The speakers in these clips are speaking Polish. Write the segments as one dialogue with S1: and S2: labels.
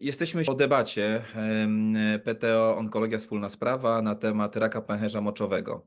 S1: Jesteśmy po debacie PTO Onkologia Wspólna Sprawa na temat raka pęcherza moczowego.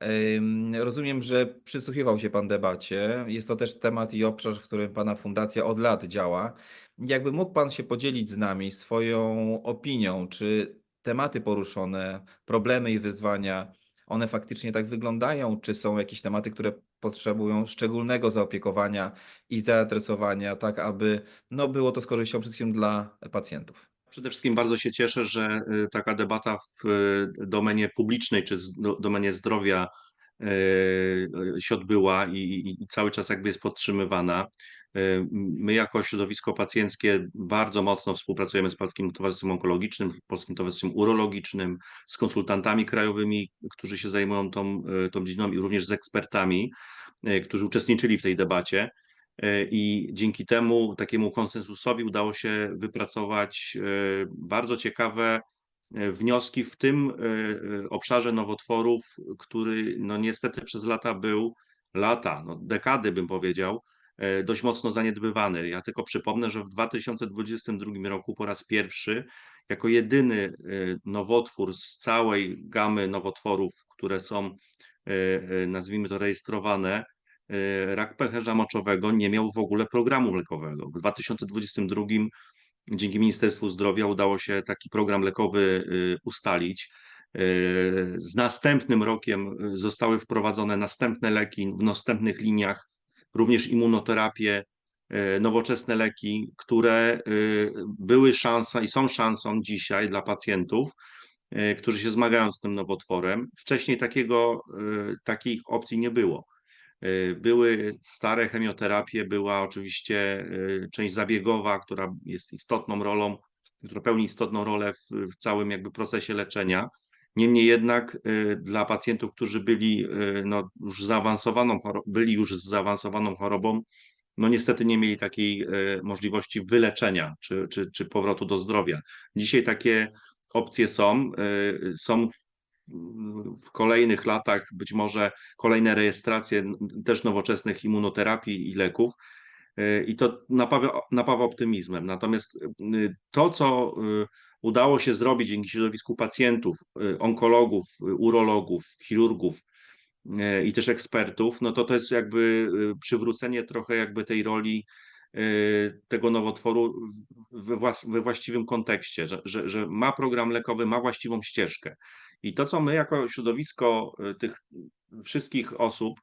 S1: Em, Rozumiem, że przysłuchiwał się Pan debacie. Jest to też temat i obszar, w którym Pana fundacja od lat działa. Jakby mógł Pan się podzielić z nami swoją opinią, czy tematy poruszone, problemy i wyzwania, one faktycznie tak wyglądają, czy są jakieś tematy, które potrzebują szczególnego zaopiekowania i zaadresowania, tak aby no, było to z korzyścią przede wszystkim dla pacjentów.
S2: Przede wszystkim bardzo się cieszę, że y, taka debata w y, domenie publicznej czy domenie zdrowia y, się odbyła i, i cały czas jakby jest podtrzymywana. Y, My jako środowisko pacjenckie bardzo mocno współpracujemy z Polskim Towarzystwem Onkologicznym, Polskim Towarzystwem Urologicznym, z konsultantami krajowymi, którzy się zajmują tą, y, tą dziedziną i również z ekspertami, y, którzy uczestniczyli w tej debacie. I dzięki temu takiemu konsensusowi udało się wypracować bardzo ciekawe wnioski w tym obszarze nowotworów, który no niestety przez lata był, lata, no dekady bym powiedział, dość mocno zaniedbywany. Ja tylko przypomnę, że w 2022 roku po raz pierwszy, jako jedyny e, nowotwór z całej gamy nowotworów, które są, e, e, nazwijmy to, rejestrowane, e, rak pęcherza moczowego nie miał w ogóle programu lekowego. W 2022 dzięki Ministerstwu Zdrowia udało się taki program lekowy ustalić. Z następnym rokiem zostały wprowadzone następne leki w następnych liniach, również immunoterapie, y, nowoczesne leki, które y, były szansą i są szansą dzisiaj dla pacjentów, y, którzy się zmagają z tym nowotworem. Wcześniej takiego, takich opcji nie było. Były stare chemioterapie, była oczywiście część zabiegowa, która jest istotną rolą, która pełni istotną rolę w, w całym jakby procesie leczenia. Niemniej jednak y, dla pacjentów, którzy byli y, no, już zaawansowaną, byli już z zaawansowaną chorobą, no niestety nie mieli takiej y, możliwości wyleczenia czy, czy, czy powrotu do zdrowia. Dzisiaj takie opcje są, są w, w kolejnych latach być może kolejne rejestracje też nowoczesnych immunoterapii i leków. Y, I to napawa, napawa optymizmem. Natomiast y, to, co y, udało się zrobić dzięki środowisku pacjentów, onkologów, urologów, chirurgów i też ekspertów, no to to jest jakby przywrócenie trochę jakby tej roli tego nowotworu we, właściwym kontekście, że, że, że ma program lekowy, ma właściwą ścieżkę. I to, co my jako środowisko tych wszystkich osób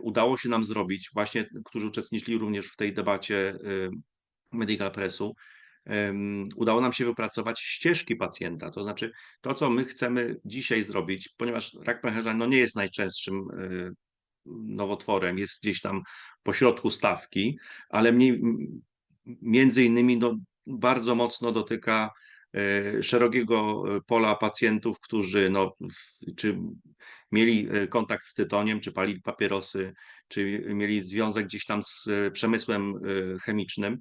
S2: udało się nam zrobić, właśnie którzy uczestniczyli również w tej debacie y, Medical Pressu, udało nam się wypracować ścieżki pacjenta. To znaczy to, co my chcemy dzisiaj zrobić, ponieważ rak pęcherza no, nie jest najczęstszym y, nowotworem, jest gdzieś tam pośrodku stawki, ale mniej, między innymi no, bardzo mocno dotyka szerokiego e, pola pacjentów, którzy no, czy mieli e, kontakt z tytoniem, czy palili papierosy, czy mieli związek gdzieś tam z przemysłem chemicznym,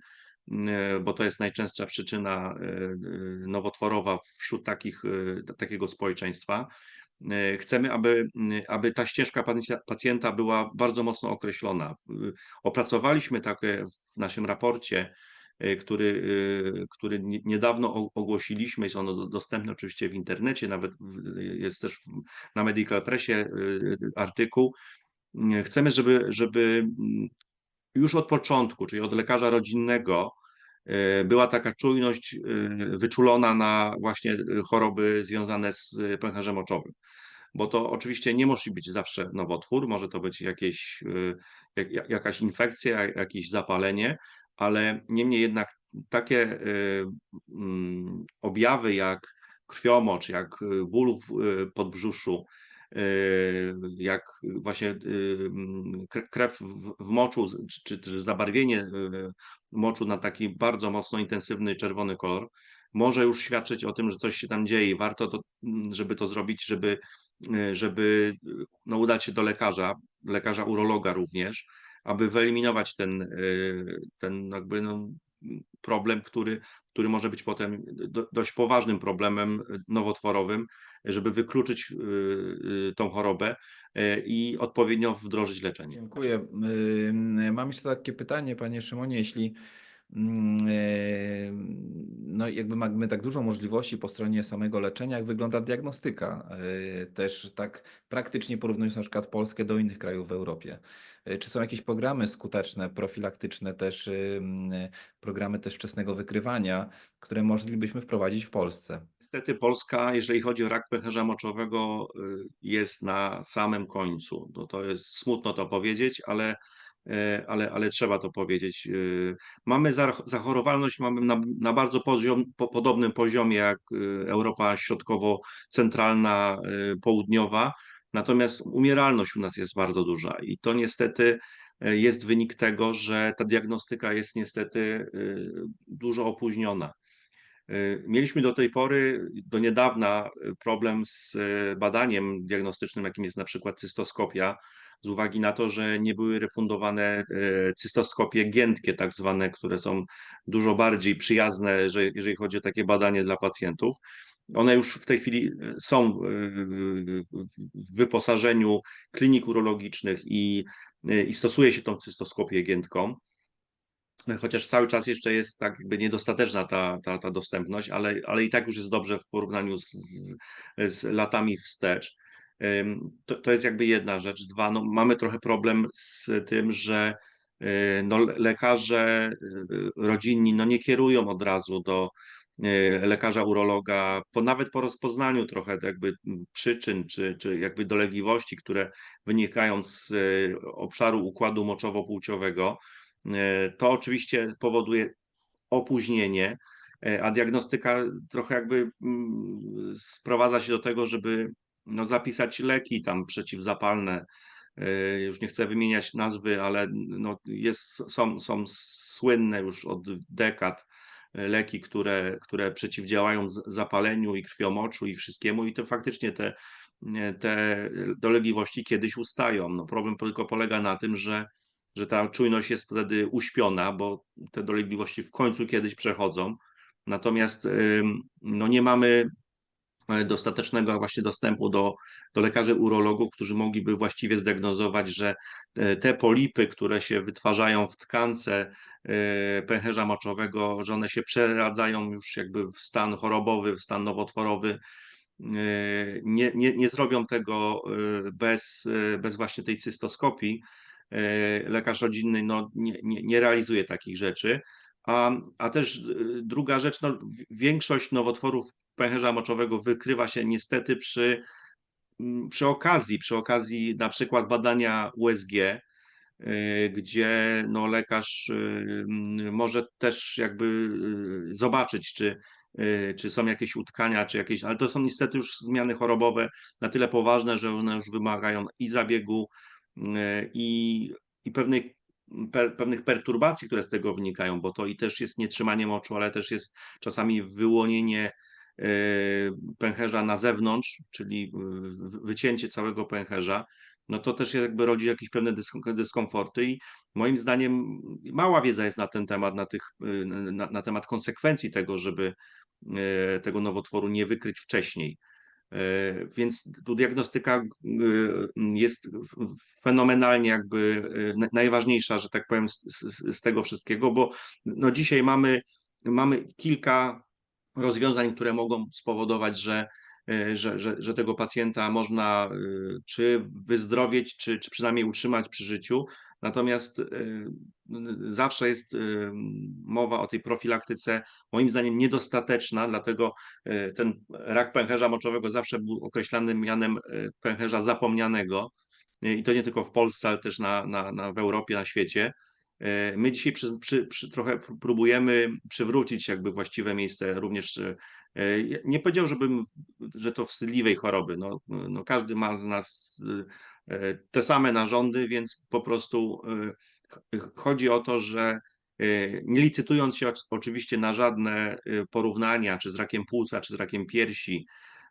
S2: bo to jest najczęstsza przyczyna nowotworowa wśród takich, takiego społeczeństwa. Chcemy, aby, aby ta ścieżka pacjenta- była bardzo mocno określona. Opracowaliśmy takie w naszym raporcie, który, e, który nie- niedawno ogłosiliśmy, jest ono do- dostępne oczywiście w internecie, nawet jest też na Medical Pressie e, artykuł. Chcemy, żeby, żeby mm, już od początku, czyli od lekarza rodzinnego, była taka czujność wyczulona na właśnie choroby związane z pęcherzem moczowym. Bo to oczywiście nie musi być zawsze nowotwór, może to być jakieś, jak, jak- jakaś infekcja, jak- jakieś zapalenie, ale niemniej jednak takie e, mm, objawy jak krwiomocz, jak e, ból w e, podbrzuszu, jak właśnie mm, kre- krew w, moczu, czy, zabarwienie moczu na taki bardzo mocno intensywny czerwony kolor, może już świadczyć o tym, że coś się tam dzieje. Warto to, mm, żeby to zrobić, żeby, żeby no, udać się do lekarza, lekarza urologa również, aby wyeliminować ten, e, ten jakby no, problem, który, który może być potem do, dość poważnym problemem nowotworowym, żeby wykluczyć y, y, tą chorobę y, i odpowiednio wdrożyć leczenie.
S1: Dziękuję. Mam jeszcze takie pytanie, panie Szymonie, jeśli no jakby mamy tak dużo możliwości po stronie samego leczenia, jak wygląda diagnostyka. E, Też tak praktycznie porównując na przykład Polskę do innych krajów w Europie. E, Czy są jakieś programy skuteczne, profilaktyczne, też programy też wczesnego wykrywania, które moglibyśmy wprowadzić w Polsce?
S2: Niestety Polska, jeżeli chodzi o rak pęcherza moczowego, y, jest na samym końcu. No to jest smutno to powiedzieć, ale, e, ale, ale trzeba to powiedzieć. Y, Mamy zach- zachorowalność mamy na, na bardzo poziom, po, podobnym poziomie jak y, Europa Środkowo-Centralna, Południowa, natomiast umieralność u nas jest bardzo duża i to niestety e, jest wynik tego, że ta diagnostyka jest niestety dużo opóźniona. Y, Mieliśmy do tej pory, do niedawna, y, problem z y, badaniem diagnostycznym, jakim jest na przykład cystoskopia, z uwagi na to, że nie były refundowane cystoskopie giętkie, tak zwane, które są dużo bardziej przyjazne, że, jeżeli chodzi o takie badanie dla pacjentów. One już w tej chwili są w wyposażeniu klinik urologicznych i, i stosuje się tą cystoskopię giętką chociaż cały czas jeszcze jest tak jakby niedostateczna ta, ta, ta dostępność, ale, ale i tak już jest dobrze w porównaniu z, z, latami wstecz. To, to jest jakby jedna rzecz. Dwa, no, mamy trochę problem z tym, że y, no, lekarze y, rodzinni no, nie kierują od razu do y, lekarza urologa, po, nawet po rozpoznaniu trochę jakby przyczyn czy, czy jakby dolegliwości, które wynikają z obszaru układu moczowo-płciowego. E, To oczywiście powoduje opóźnienie, e, a diagnostyka trochę jakby mm, sprowadza się do tego, żeby no, zapisać leki tam przeciwzapalne. E, Już nie chcę wymieniać nazwy, ale no, jest, są, są słynne już od dekad leki, które, które przeciwdziałają zapaleniu i krwiomoczu i wszystkiemu i to faktycznie te, te dolegliwości kiedyś ustają. No, problem tylko polega na tym, że że ta czujność jest wtedy uśpiona, bo te dolegliwości w końcu kiedyś przechodzą. Natomiast no nie mamy e, dostatecznego właśnie dostępu do, do lekarzy urologów, którzy mogliby właściwie zdiagnozować, że e, te polipy, które się wytwarzają w tkance e, pęcherza moczowego, że one się przeradzają już jakby w stan chorobowy, w stan nowotworowy. Nie, nie, nie zrobią tego bez, bez właśnie tej cystoskopii. E, Lekarz rodzinny no, nie, nie, nie realizuje takich rzeczy. A, a też e, druga rzecz, no, większość nowotworów pęcherza moczowego wykrywa się niestety przy, przy okazji, przy okazji na przykład badania USG, y, gdzie no, lekarz może też jakby zobaczyć, czy, czy są jakieś utkania, czy jakieś, ale to są niestety już zmiany chorobowe na tyle poważne, że one już wymagają i zabiegu, i, i pewnej, pe, pewnych perturbacji, które z tego wynikają, bo to i też jest nietrzymanie moczu, ale też jest czasami wyłonienie y, pęcherza na zewnątrz, czyli wycięcie całego pęcherza, no to też jakby rodzi jakieś pewne dysk- dyskomforty i moim zdaniem mała wiedza jest na ten temat, na, tych, y, na, na temat konsekwencji tego, żeby y, tego nowotworu nie wykryć wcześniej. Y, Więc tu diagnostyka y, jest fenomenalnie jakby na- najważniejsza, że tak powiem, z, z, z tego wszystkiego, bo no dzisiaj mamy, mamy kilka rozwiązań, które mogą spowodować, że, e, że, że, że tego pacjenta można e, czy wyzdrowieć, czy, czy przynajmniej utrzymać przy życiu. Natomiast e, zawsze jest e, mowa o tej profilaktyce, moim zdaniem niedostateczna, dlatego e, ten rak pęcherza moczowego zawsze był określany mianem pęcherza zapomnianego. I to nie tylko w Polsce, ale też na, na, na, w Europie, na świecie. My dzisiaj przy, przy, przy trochę pró- próbujemy przywrócić jakby właściwe miejsce również, nie powiedział, żebym, że to wstydliwej choroby, no, no każdy ma z nas te same narządy, więc po prostu e, ch- chodzi o to, że e, nie licytując się oc- oczywiście na żadne e, porównania, czy z rakiem płuca, czy z rakiem piersi,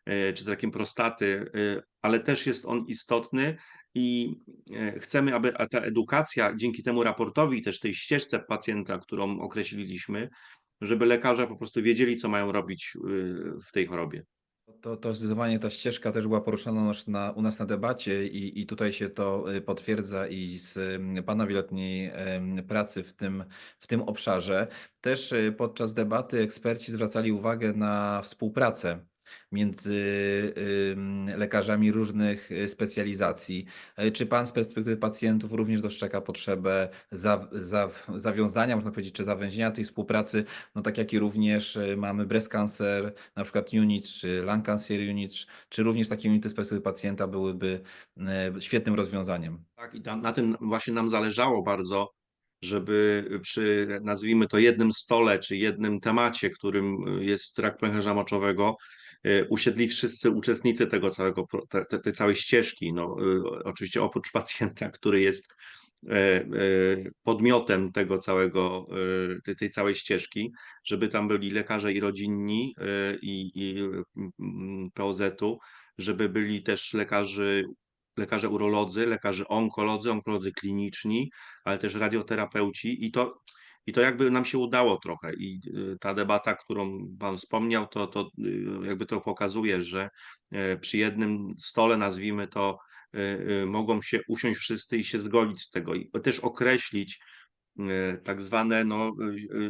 S2: e, czy z rakiem prostaty, e, ale też jest on istotny i e, chcemy, aby ta edukacja dzięki temu raportowi też tej ścieżce pacjenta, którą określiliśmy, żeby lekarze po prostu wiedzieli, co mają robić w tej chorobie.
S1: To, to zdecydowanie ta ścieżka też była poruszana na, u nas na debacie i, i tutaj się to y, potwierdza i z ym, Pana wieloletniej em, pracy w tym, w tym obszarze. Też y, podczas debaty eksperci zwracali uwagę na współpracę między lekarzami różnych y, specjalizacji. E, Czy Pan z perspektywy pacjentów również dostrzega potrzebę za, za, zawiązania, można powiedzieć, czy zawęzienia tej współpracy, no tak jak i również y, mamy breast cancer, na przykład unit, czy lung cancer unit, czy również takie unity z perspektywy pacjenta byłyby e, świetnym rozwiązaniem.
S2: Tak, i na tym właśnie nam zależało bardzo, żeby przy, nazwijmy to, jednym stole czy jednym temacie, którym jest rak pęcherza moczowego, y, usiedli wszyscy uczestnicy tego całego, tej całej ścieżki. No, y, oczywiście oprócz pacjenta, który jest e, e, podmiotem tego całego, e, tej, całej ścieżki, żeby tam byli lekarze i rodzinni i, i mm, POZ-u, żeby byli też lekarze lekarze urolodzy, lekarze onkolodzy, onkolodzy kliniczni, ale też radioterapeuci i to, i to jakby nam się udało trochę. I y, ta debata, którą Pan wspomniał, to, to y, jakby to pokazuje, że e, przy jednym stole, nazwijmy to, y, mogą się usiąść wszyscy i się zgodzić z tego. I też określić tak zwane no,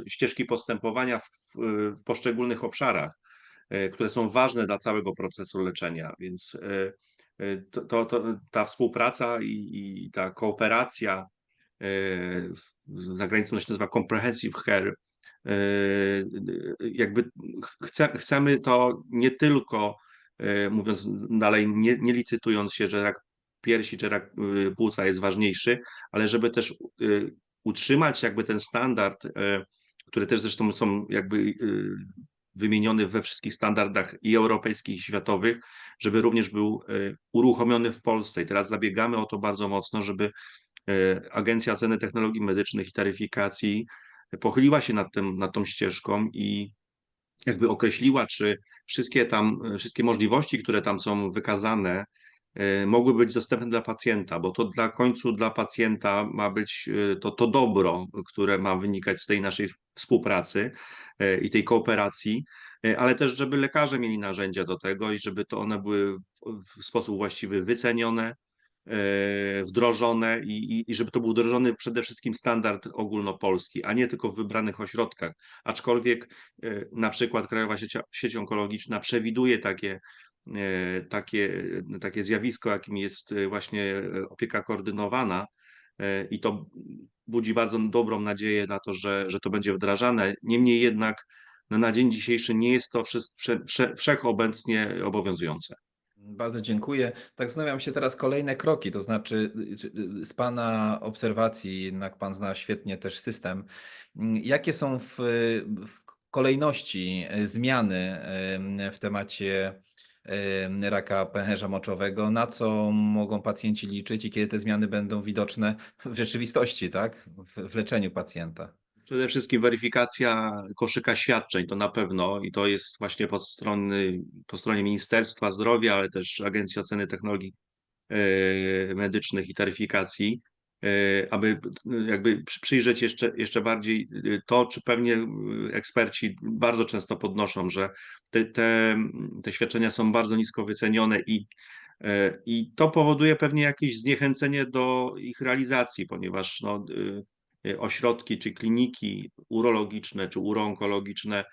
S2: ścieżki postępowania w, w poszczególnych obszarach, e, które są ważne dla całego procesu leczenia, więc e, to, to, to, ta współpraca i, i ta kooperacja, za granicą się nazywa comprehensive care, e, jakby ch- chce, chcemy to nie tylko, e, mówiąc dalej, nie, nie licytując się, że rak piersi czy rak y, płuca jest ważniejszy, ale żeby też utrzymać jakby ten standard, e, który też zresztą są jakby wymieniony we wszystkich standardach i europejskich, i światowych, żeby również był e, uruchomiony w Polsce. I teraz zabiegamy o to bardzo mocno, żeby e, Agencja Oceny Technologii Medycznych i Taryfikacji pochyliła się nad tym, nad tą ścieżką i jakby określiła, czy wszystkie tam, wszystkie możliwości, które tam są wykazane, e, mogły być dostępne dla pacjenta, bo to dla końcu dla pacjenta ma być e, to, to dobro, które ma wynikać z tej naszej współpracy e, i tej kooperacji, e, ale też, żeby lekarze mieli narzędzia do tego i żeby to one były w, w sposób właściwy wycenione, e, wdrożone i, i, i żeby to był wdrożony przede wszystkim standard ogólnopolski, a nie tylko w wybranych ośrodkach. Aczkolwiek e, na przykład Krajowa Sieć, Sieć Onkologiczna przewiduje takie, e, takie, takie zjawisko, jakim jest e, właśnie e, opieka koordynowana e, i to budzi bardzo dobrą nadzieję na to, że, że to będzie wdrażane. Niemniej jednak no, na dzień dzisiejszy nie jest to wszechobecnie obowiązujące.
S1: Bardzo dziękuję. Tak zastanawiam się teraz kolejne kroki, to znaczy y, y, z Pana obserwacji, jednak Pan zna świetnie też system, mm, jakie są w, w kolejności y, zmiany w temacie em, raka pęcherza moczowego, na co mogą pacjenci liczyć i kiedy te zmiany będą widoczne w rzeczywistości, tak? W leczeniu pacjenta.
S2: Przede wszystkim weryfikacja koszyka świadczeń to na pewno i to jest właśnie po, strony, po stronie Ministerstwa Zdrowia, ale też Agencji Oceny Technologii e, Medycznych i Taryfikacji, e, aby jakby przy- przyjrzeć jeszcze, jeszcze bardziej e, to, czy pewnie e, eksperci bardzo często podnoszą, że te, te, te świadczenia są bardzo nisko wycenione i e, i to powoduje pewnie jakieś zniechęcenie do ich realizacji, ponieważ no, ośrodki czy kliniki urologiczne czy uroonkologiczne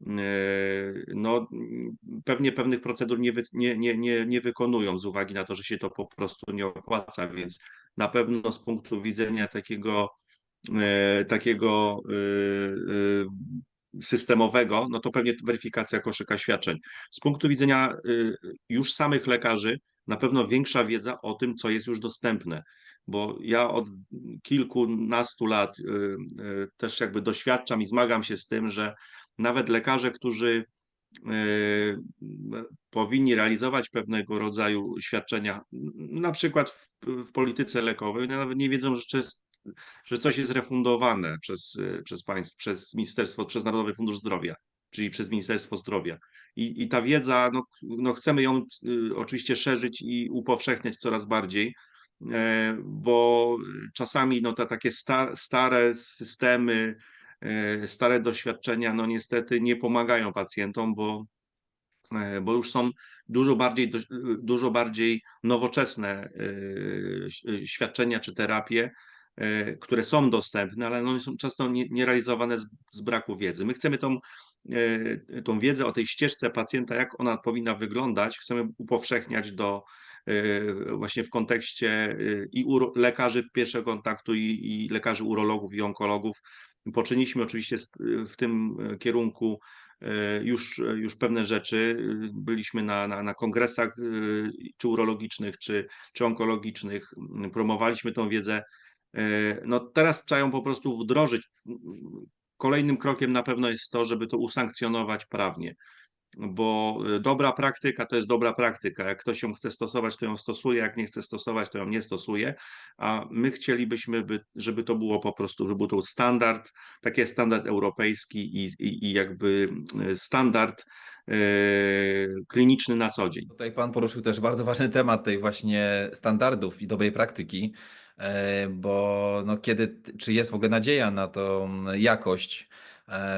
S2: y, no, mm, pewnie pewnych procedur nie, nie, nie, nie, nie wykonują z uwagi na to, że się to po prostu nie opłaca, więc na pewno z punktu widzenia takiego, takiego y, y, systemowego, no to pewnie weryfikacja koszyka świadczeń. Z punktu widzenia y, już samych lekarzy, na pewno większa wiedza o tym, co jest już dostępne, bo ja od kilkunastu lat y, y, też jakby doświadczam i zmagam się z tym, że nawet lekarze, którzy y, powinni realizować pewnego rodzaju świadczenia, na przykład w, w polityce lekowej, nawet nie wiedzą, że, że coś jest refundowane przez, przez państwo, przez ministerstwo, przez Narodowy Fundusz Zdrowia, czyli przez Ministerstwo Zdrowia. I, i ta wiedza, no, no chcemy ją y, oczywiście szerzyć i upowszechniać coraz bardziej, e, bo czasami no, te takie sta, stare systemy, e, stare doświadczenia, no niestety nie pomagają pacjentom, bo e, bo już są dużo bardziej, doś- dużo bardziej nowoczesne e, świadczenia czy terapie, które są dostępne, ale one są często nie, nie realizowane z, braku wiedzy. My chcemy tą, tą wiedzę o tej ścieżce pacjenta, jak ona powinna wyglądać, chcemy upowszechniać do e, właśnie w kontekście e, i lekarzy pierwszego kontaktu i, i lekarzy urologów i onkologów. Poczyniliśmy oczywiście w tym e, kierunku e, już, już pewne rzeczy. Byliśmy na, na, na kongresach e, czy urologicznych, czy, czy onkologicznych, promowaliśmy tą wiedzę. E, No teraz trzeba ją po prostu wdrożyć. Kolejnym krokiem na pewno jest to, żeby to usankcjonować prawnie, bo e, dobra praktyka to jest dobra praktyka. Jak ktoś ją chce stosować, to ją stosuje, jak nie chce stosować, to ją nie stosuje, a my chcielibyśmy, by, żeby to było po prostu, żeby był to standard, taki standard europejski i, i, i jakby e, standard e, kliniczny na co dzień.
S1: Tutaj Pan poruszył też bardzo ważny temat tej właśnie standardów i dobrej praktyki, e, bo no kiedy, czy jest w ogóle nadzieja na tą jakość,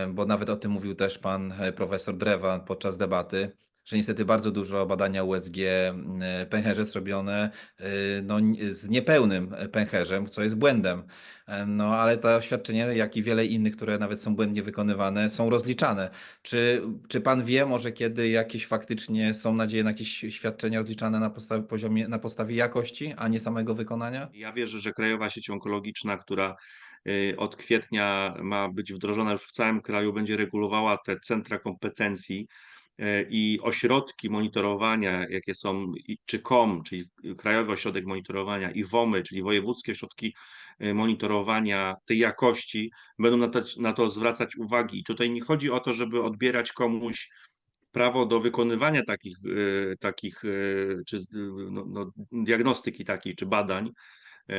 S1: bo nawet o tym mówił też Pan e, profesor Drewa podczas debaty, że niestety bardzo dużo badania USG m, e, pęcherze jest robione e, no, z niepełnym pęcherzem, co jest błędem. E, No ale to oświadczenie, jak i wiele innych, które nawet są błędnie wykonywane, są rozliczane. Czy, czy pan wie może kiedy jakieś faktycznie są nadzieje na jakieś świadczenia rozliczane na podstawie, poziomie, na podstawie jakości, a nie samego wykonania?
S2: Ja wierzę, że Krajowa Sieć Onkologiczna, która od kwietnia ma być wdrożona już w całym kraju, będzie regulowała te centra kompetencji y, i ośrodki monitorowania, jakie są, czy KOM, czyli Krajowy Ośrodek Monitorowania, i WOMy, czyli wojewódzkie ośrodki y, monitorowania tej jakości, będą na to, na to zwracać uwagi. I tutaj nie chodzi o to, żeby odbierać komuś prawo do wykonywania takich, takich czy no, no, diagnostyki takiej, czy badań,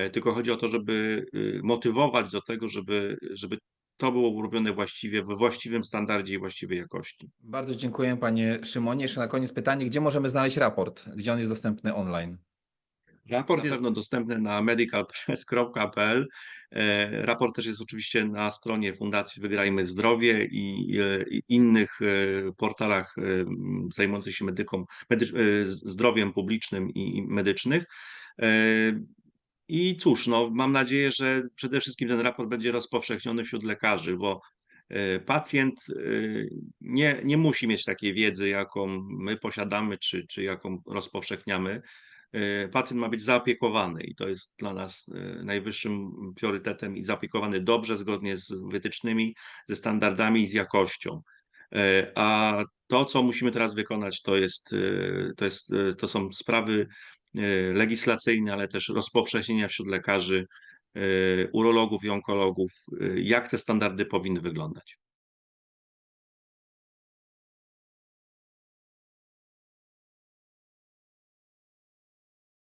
S2: tylko chodzi o to, żeby e, motywować do tego, żeby, żeby to było robione właściwie, we właściwym standardzie i właściwej jakości.
S1: Bardzo dziękuję panie Szymonie. Jeszcze na koniec pytanie, gdzie możemy znaleźć raport? Gdzie on jest dostępny online?
S2: Raport jest pewno dostępny na medicalpress.pl. E, Raport też jest oczywiście na stronie Fundacji Wygrajmy Zdrowie i e, i innych e, portalach e, zajmujących się e, z- zdrowiem publicznym i i medycznych. I cóż, no, mam nadzieję, że przede wszystkim ten raport będzie rozpowszechniony wśród lekarzy, bo e, pacjent e, nie, nie musi mieć takiej wiedzy, jaką my posiadamy, czy, czy jaką rozpowszechniamy e, pacjent ma być zaopiekowany i to jest dla nas najwyższym priorytetem i zaopiekowany dobrze, zgodnie z wytycznymi, ze standardami i z jakością. A to, co musimy teraz wykonać, to jest, to jest, to są sprawy legislacyjne, ale też rozpowszechnienia wśród lekarzy, e, urologów i onkologów, e, jak te standardy powinny wyglądać.